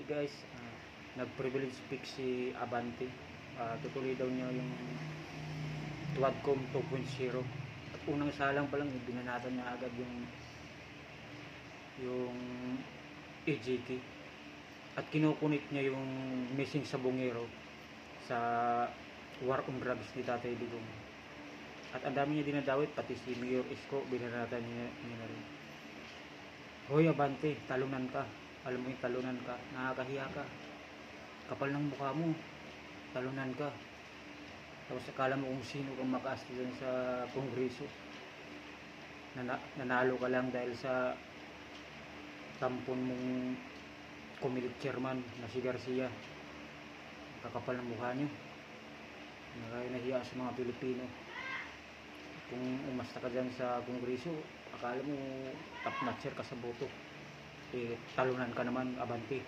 Hey guys, ah, nag-privilege pick si Abante. Ah, tutuloy daw niya yung Quadcom 2.0. At unang salang pa lang, binanatan niya agad yung yung AJK. At kinukunit niya yung missing sa bungero sa War on Drugs ni Tatay Digong. At ang dami niya dinadawit, pati si Mayor Isko, binanatan niya, niya na rin. Hoy Abante, talunan ka. Alam mo yung talunan ka, nakakahiya ka. Kapal ng mukha mo, talunan ka. Tapos akala mo kung sino kang makaasti dyan sa kongreso. Nana, nanalo ka lang dahil sa tampon mong committee chairman na si Garcia. Kakapal ng mukha niyo. Nakakahiya sa mga Pilipino. Kung umasta ka dyan sa kongreso, akala mo top notcher ka sa boto eh talunan ka naman abante